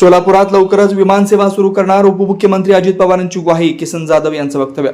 सोलापुरात लवकरच विमानसेवा सुरू करणार उपमुख्यमंत्री अजित पवारांची ग्वाही किसन जाधव यांचं वक्तव्य.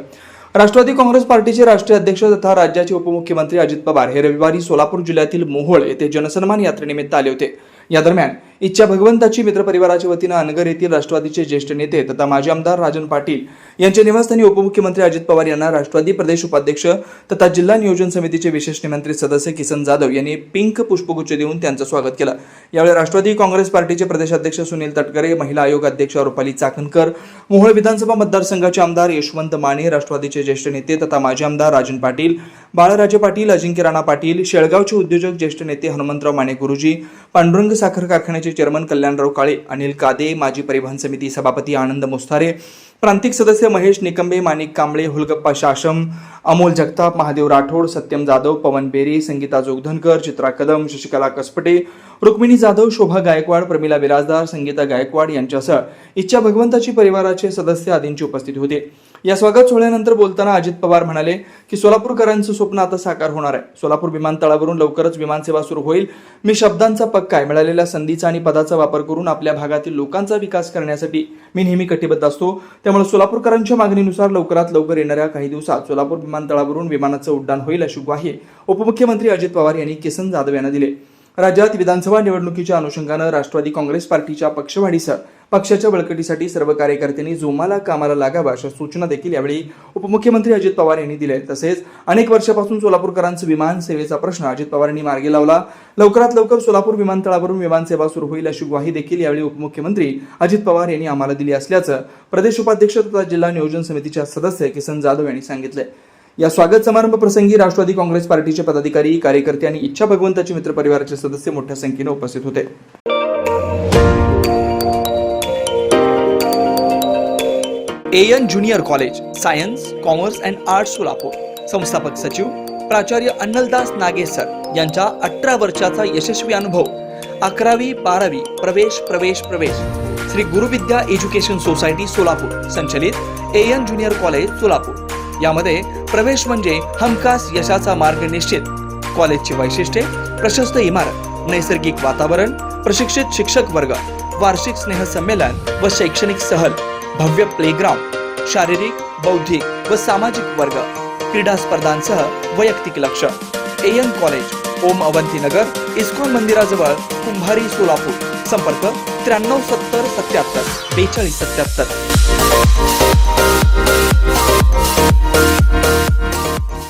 राष्ट्रवादी काँग्रेस पार्टीचे राष्ट्रीय अध्यक्ष तथा राज्याचे उपमुख्यमंत्री अजित पवार हे रविवारी सोलापूर जिल्ह्यातील मोहोळ येथे जनसन्मान यात्रेनिमित्त आले होते. या दरम्यान इच्छा भगवंताची मित्रपरिवाराच्या वतीनं अनगर येथील राष्ट्रवादीचे ज्येष्ठ नेते तथा माजी आमदार राजन पाटील यांच्या निवासस्थानी उपमुख्यमंत्री अजित पवार यांना राष्ट्रवादी प्रदेश उपाध्यक्ष तथा जिल्हा नियोजन समितीचे विशेष निमंत्रित सदस्य किसन जाधव यांनी पिंक पुष्पगुच्छ देऊन त्यांचं स्वागत केलं. यावेळी राष्ट्रवादी काँग्रेस पार्टीचे प्रदेशाध्यक्ष सुनील तटकरे महिला आयोग अध्यक्ष रुपाली चाकणकर मोहोळ विधानसभा मतदारसंघाचे आमदार यशवंत माने राष्ट्रवादीचे ज्येष्ठ नेते तथा माजी आमदार राजन पाटील बाळराजे पाटील अजिंक्य राणा पाटील शेळगावचे उद्योजक ज्येष्ठ नेते हनुमंतराव माने गुरुजी पांडुरंग साखर कारखान्याचे चेअरमन कल्याणराव काळे अनिल कादे माजी परिवहन समिती सभापती आनंद मोस्तारे प्रांतिक सदस्य महेश निकंबे माणिक कांबळे हुलगप्पा शाशम अमोल जगताप महादेव राठोड सत्यम जाधव पवन बेरी संगीता जोगधनकर चित्रा कदम शशिकला कसपटे रुक्मिणी जाधव शोभा गायकवाड प्रमिला बिराजदार संगीता गायकवाड यांच्यासह इच्छा भगवंताची परिवाराचे सदस्य आदींची उपस्थित होते. या स्वागत सोहळ्यानंतर बोलताना अजित पवार म्हणाले की सोलापूरकरांचं स्वप्न आता साकार होणार आहे. सोलापूर विमानतळावरून लवकरच विमानसेवा सुरू होईल. मी शब्दांचा पक्का आहे. मिळालेल्या संधीचा आणि पदाचा वापर करून आपल्या भागातील लोकांचा विकास करण्यासाठी मी नेहमी कटिबद्ध असतो. त्यामुळे सोलापूरकरांच्या मागणीनुसार लवकरात लवकर येणाऱ्या काही दिवसात सोलापूर विमानतळावरून विमानाचं उड्डाण होईल अशी ग्वाही उपमुख्यमंत्री अजित पवार यांनी किसन जाधव यांना दिले. राज्यात विधानसभा निवडणुकीच्या अनुषंगानं राष्ट्रवादी काँग्रेस पार्टीच्या पक्षवाढीसह पक्षाच्या बळकटीसाठी सर्व कार्यकर्त्यांनी जोमाला कामाला लागावं अशा सूचना देखील यावेळी उपमुख्यमंत्री अजित पवार यांनी दिल्या. तसेच अनेक वर्षापासून सोलापूरकरांचं विमान सेवेचा प्रश्न अजित पवारांनी मार्गी लावला. लवकरात लवकर सोलापूर विमानतळावरून विमानसेवा सुरू होईल अशी ग्वाही देखील यावेळी उपमुख्यमंत्री अजित पवार यांनी आम्हाला दिली असल्याचं प्रदेश उपाध्यक्ष तथा जिल्हा नियोजन समितीच्या सदस्य किसन जाधव यांनी सांगितलंय या स्वागत समारंभ प्रसंगी राष्ट्रवादी काँग्रेस पार्टीचे पदाधिकारी कार्यकर्ते आणि इच्छा भगवंताचे मित्र परिवाराचे सदस्य मोठ्या संख्येने उपस्थित होते. AN junior college science commerce and arts Solapur. संस्थापक सचिव प्राचार्य अन्नलदास नागेसर यांचा अठरा वर्षाचा यशस्वी अनुभव. अकरावी बारावी प्रवेश प्रवेश प्रवेश. श्री गुरुविद्या एज्युकेशन सोसायटी सोलापूर संचलित एएन ज्युनियर कॉलेज सोलापूर. यामध्ये प्रवेश म्हणजे हमखास यशाचा मार्ग निश्चित. कॉलेजची वैशिष्ट्ये प्रशस्त इमारत नैसर्गिक वातावरण प्रशिक्षित शिक्षक वर्ग वार्षिक स्नेहसंमेलन व शैक्षणिक सहल भव्य प्लेग्राउंड शारीरिक बौद्धिक व सामाजिक वर्ग क्रीडा स्पर्धांसह वैयक्तिक लक्ष. AM college Om Avantinagar ISKCON मंदिराजवळ कुंभारी सोलापूर. संपर्क त्र्याण्णव सत्तर सत्याहत्तर बेचाळीस सत्याहत्तर.